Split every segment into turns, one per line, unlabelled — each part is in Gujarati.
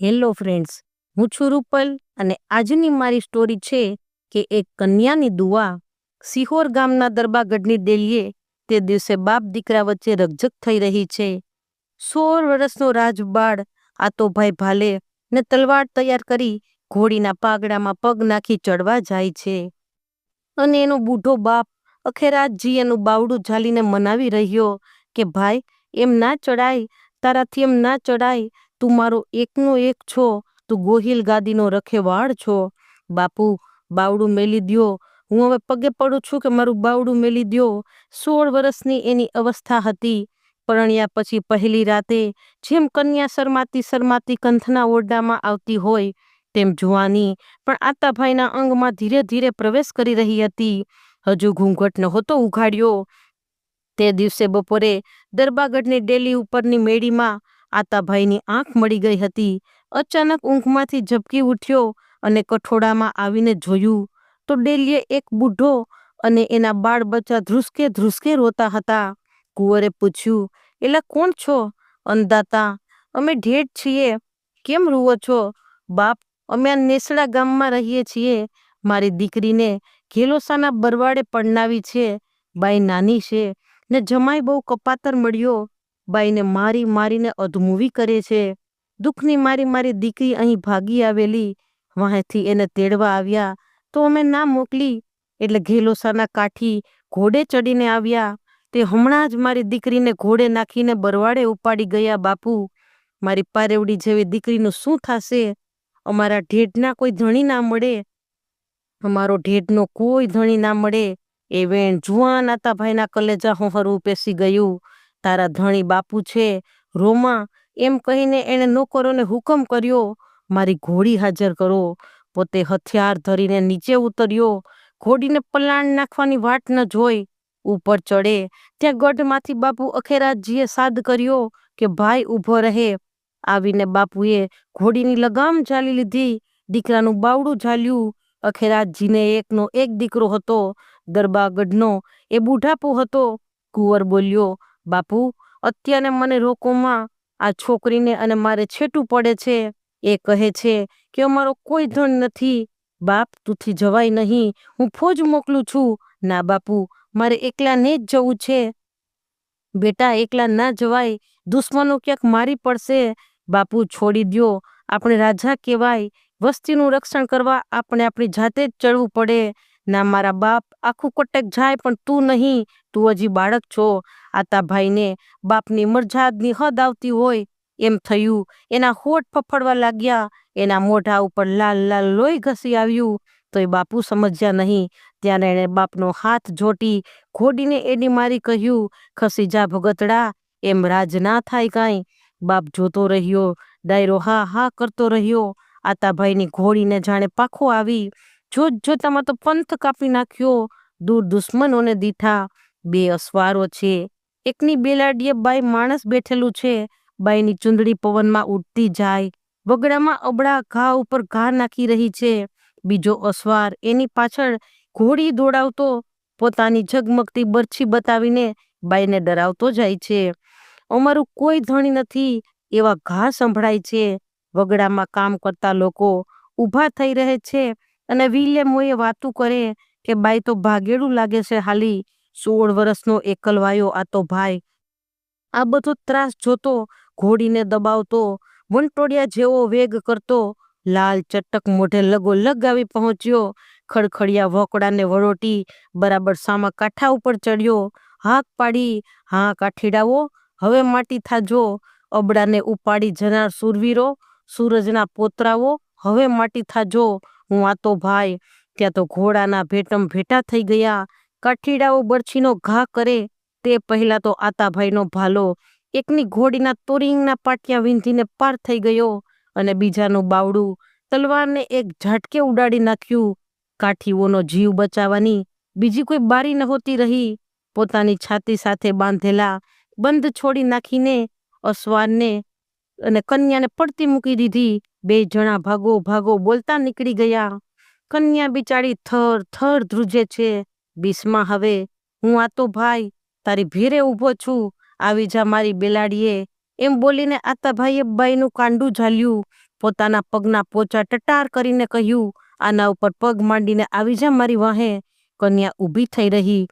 હેલો ફ્રેન્ડ્સ, હું છું રૂપલ અને આજની મારી સ્ટોરી છે કે એક કન્યાની દુઆ સિહોર ગામના દરબાગઢની દેલીએ તે દિવસે બાપ દીકરા વચ્ચે રકઝક થઈ રહી છે. સોળ વર્ષનો રાજબાળ આતોભાઈ ભાલે ને તલવાર તૈયાર કરી ઘોડીના પાગડામાં પગ નાખી ચડવા જાય છે. અને એનો બૂઢો બાપ અખેરાતજી એનું બાવડું ઝાલીને મનાવી રહ્યો કે, ભાઈ, એમ ના ચડાય, તારાથી એમ ના ચડાય તું મારો એકનો એક છો, તું ગોહિલ ગાદીનો રખેવાળ છો. બાપુ, બાવડું મેલી દ્યો. હું હવે પગે પડું છું કે મારું બાવડું મેલી દ્યો. સોળ વર્ષની એની અવસ્થા હતી. પરણ્યા પછી પહેલી રાતે જેમ કન્યા શરમાતી શરમાતી કંથના ઓરડામાં આવતી હોય તેમ જુવાની, પણ આતાભાઈના અંગમાં ધીરે ધીરે પ્રવેશ કરી રહી હતી. હજુ ઘૂંઘટ નહોતો ઉઘાડ્યો. તે દિવસે બપોરે દરબાગઢની ડેલી ઉપરની મેળીમાં આતાભાઈની આંખ મળી ગઈ હતી. અચાનક ઊંઘમાંથી ઝબકી ઉઠ્યો અને કઠોળામાં આવીને જોયું તો ડેલીએ એક બુઢો અને એના બાળ બચ્ચા ધ્રુસકે ધ્રુસકે રોતા હતા. કુંવરે પૂછ્યું, એલા કોણ છો? અંદાતા અમે ઢેઢ છીએ. કેમ રૂવો છો? બાપ, અમે આ નેસડા ગામમાં રહીએ છીએ. મારી દીકરીને ઘેલોસાના બરવાડે પડનાવી છે. બાઈ નાની છે ને જમાઈ બહુ કપાતર મળ્યો. બાઈને મારી મારીને અધમૂવી કરે છે. દુઃખની મારી મારી દીકરી અહીં ભાગી આવેલી, વાંહેથી એને તેડવા આવ્યા, તો અમે ના મોકલી, એટલે ઘેલોસાના કાઠી ઘોડે ચડીને આવ્યા. તે હમણાં જ મારી દીકરીને ઘોડે નાખીને બરવાડે ઉપાડી ગયા, બાપુ. મારી પારેવડી જેવી દીકરીનું શું થશે? અમારા ઢેઢના કોઈ ધણી ના મળે. અમારો ઢેઢનો કોઈ ધણી ના મળે. એ વેણ જુવાન આતાભાઈના કલેજા હોહરવું પેસી ગયું. તારા ધણી બાપુ છે, રોમા, એમ કહીને એણે નોકરોને હુકમ કર્યો, મારી ઘોડી હાજર કરો. પોતે હથિયાર ધરીને નીચે ઉતર્યો, ઘોડીને પલાણ નાખવાની વાટ ન જોઈ, ઉપર ચડે, ત્યાં ગઢમાંથી બાપુ અખેરાજીએ સાદ કર્યો કે, ભાઈ ઊભો રહે. આવીને બાપુએ ઘોડીની લગામ ઝાલી લીધી, દીકરાનું બાવડું ઝાલ્યું અખેરાજજીને એકનો એક દીકરો હતો, દરબાગઢનો એ બુઢાપો હતો, કુંવર બોલ્યો બાપુ, અત્યારે મને રોકોમાં આ છોકરીને અને મારે છેટું પડે છે. એ કહે છે કે અમારો કોઈ ધન નથી. બાપ, તુંથી જવાય નહીં. હું ફોજ મોકલું છું. ના બાપુ, મારે એકલાને જ જવું છે. બેટા, એકલા ના જવાય. દુશ્મનો ક્યાંક મારી પડશે. બાપુ, છોડી દ્યો. આપણે રાજા કહેવાય. વસ્તીનું રક્ષણ કરવા આપણે આપણી જાતે જ ચડવું પડે. ના, મારા બાપ, આખું કોટેક જાય પણ તું નહીં. તું હજી બાળક છો. આતા ભાઈને બાપની મરજાદની હદ આવતી હોય એમ થયું. એના હોઠ ફફડવા લાગ્યા. એના મોઢા ઉપર લાલ લાલ લોહી ઘસી આવ્યું. તો એ બાપુ સમજ્યા નહીં. ત્યારે એણે બાપનો હાથ જોટી ઘોડીને એડી મારી કહ્યું, ખસી જા ભગતડા, એમ રાજ ના થાય કાંઈ. બાપ જોતો રહ્યો, ડાયરો હા હા કરતો રહ્યો. આતાભાઈની ઘોડીને જાણે પાખો આવી. જોત જોતામાં તો પંથ કાપી નાખ્યો. દૂર દુશ્મનોને દીઠા બે અસવારો છે. એકની બેલાડીએ બાઈ માણસ બેઠેલું છે. બાઈની ચૂંદડી પવનમાં ઉડતી જાય. વગડામાં અબળા ઘા ઉપર ઘા નાખી રહી છે. બીજો અસવાર એની પાછળ ઘોડી દોડાવતો પોતાની ઝગમગતી બરછી બતાવીને બાઈને ડરાવતો જાય છે. અમારું કોઈ ધણી નથી, એવા ઘા સંભળાય છે. વગડામાં કામ કરતા લોકો ઊભા થઈ રહે છે અને વિલે વાતું કરે કે બાઈ તો ભાગેડું લાગે છે હાલી. સોળ વર્ષનો એકલવાયો આ તો ભાઈ. આ બધો ત્રાસ જોતો, ઘોડીને દબાવતો વંટોડિયા જેવો વેગ કરતો, લાલ ચટક મોઢે લગો લગાવી પહોંચ્યો, ખડખડિયા વોકડાને વળોટી બરાબર સામા કાંઠા ઉપર ચડ્યો, હાક પાડી હા કાઠીડાઓ હવે માટી થાજો, અબડાને ઉપાડી જનાર સુરવીરો, સૂરજના પોતરાઓ, હવે માટી થાજો, હું આ તો ભાઈ. ત્યાં તો ઘોડાના ભેટમ ભેટા થઈ ગયા કાઠીડાઓ બરછીનો ઘા કરે તે પહેલા તો આતાભાઈનો ભાલો એકની ઘોડીના તોરિંગના પાટિયા વીંધીને પાર થઈ ગયો અને બીજાનું બાવડું તલવારને એક ઝાટકે ઉડાડી નાખ્યું. કાઠીઓનો જીવ બચાવવાની બીજી કોઈ બારી નહોતી રહી. પોતાની છાતી સાથે બાંધેલા બંધ છોડી નાખીને અસવારને અને કન્યાને પડતી મૂકી દીધી. બે જણા ભાગો ભાગો બોલતા નીકળી ગયા. કન્યા બિચારી થર થર ધ્રુજે છે. બીસમાં, હવે હું આ તો ભાઈ તારી ભીરે ઊભો છું, આવી જા મારી બેલાડીએ. એમ બોલીને આતા ભાઈએ બાઈનું કાંડું ઝાલ્યું, પોતાના પગના પોચા ટટાર કરીને કહ્યું, આના ઉપર પગ માંડીને આવી જા મારી વાહે, કન્યા ઊભી થઈ રહી.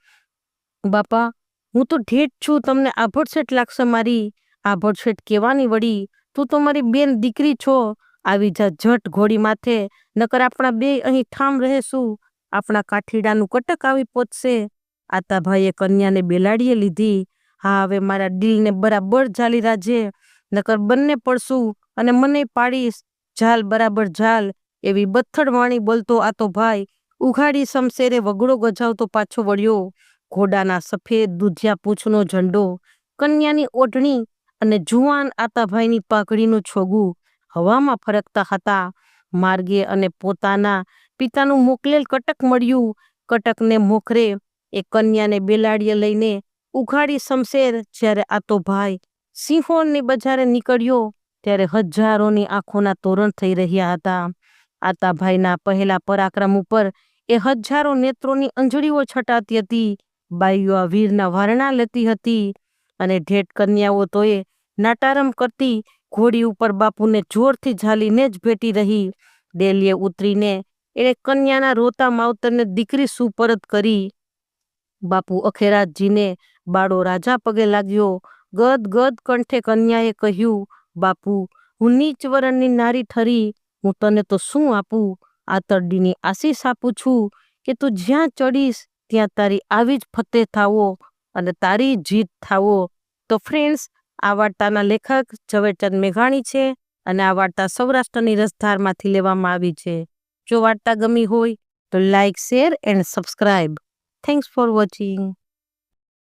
બાપા, હું તો ઢેઠ છું, તમને આભડસેટ લાગશે મારી આભડસેટ કેવાની વળી? તું તો મારી બેન દીકરી છો, આવી જા ઝટ ઘોડી માથે, નકર આપણા બે અહીં ઠામ રહેશું આપણા કાઠીડાનું કટક આવી પહોંચશે આતાભાઈએ કન્યાને બેલાડીએ લીધી. હા, હવે મારા દિલને બરાબર ઝાલી રાજે નકર બંને પડશું અને મને પાડીશ. ઝાલ બરાબર ઝાલ. એવી બથડ વાણી બોલતો આ તો ભાઈ. ઉઘાડી શમશેરે વગડો ગજાવતો પાછો વળ્યો. ઘોડાના સફેદ દૂધિયા પૂંછનો ઝંડો. કન્યાની ઓઢણી અને જુવાન આતાભાઈની પાઘડીનું છોગું. હવામાં ફરકતા હતા. માર્ગે અને પોતાના પિતાનું મોકલેલ કટક મળ્યું. કટકને મોખરે એ કન્યાને બેલાડીએ લઈને ઉઘાડી શમશેર જ્યારે આ તો ભાઈ સિંહોણની બજારે નીકળ્યો ત્યારે હજારોની આંખોના તોરણ થઈ રહ્યા હતા. આતાભાઈના પહેલા પરાક્રમ ઉપર એ હજારો નેત્રોની અંજળીઓ છટાતી હતી. બાઈઓ આ વીરના વારણા લેતી હતી અને ઢેટ કન્યાઓ તોય નાટારમ કરતી ઘોડી ઉપર બાપુને જોરથી ઝાલીને જ ભેટી રહી. ડેલીએ ઉતરીને એણે કન્યાના રોતા માવતરને દીકરી સુપરત કરી. બાપુ અખેરાજીને બાળો રાજા પગે લાગ્યો. ગદ ગદ કંઠે કન્યાએ કહ્યું, બાપુ, હું નીચ વરણની નારી ઠરી. હું તને તો શું આપું? આ તરડીની આશીષ આપું છું કે તું જ્યાં ચડીશ, ત્યાં તારી આવી જ ફતે થાવો અને તારી જીત થાવો. તો ફ્રેન્ડ્સ આ વાર્તાના લેખક ઝવેરચંદ મેઘાણી છે અને આ વાર્તા સૌરાષ્ટ્રની રસધારમાંથી લેવામાં આવી છે. જો વાર્તા ગમી હોય તો like share and subscribe thanks for watching.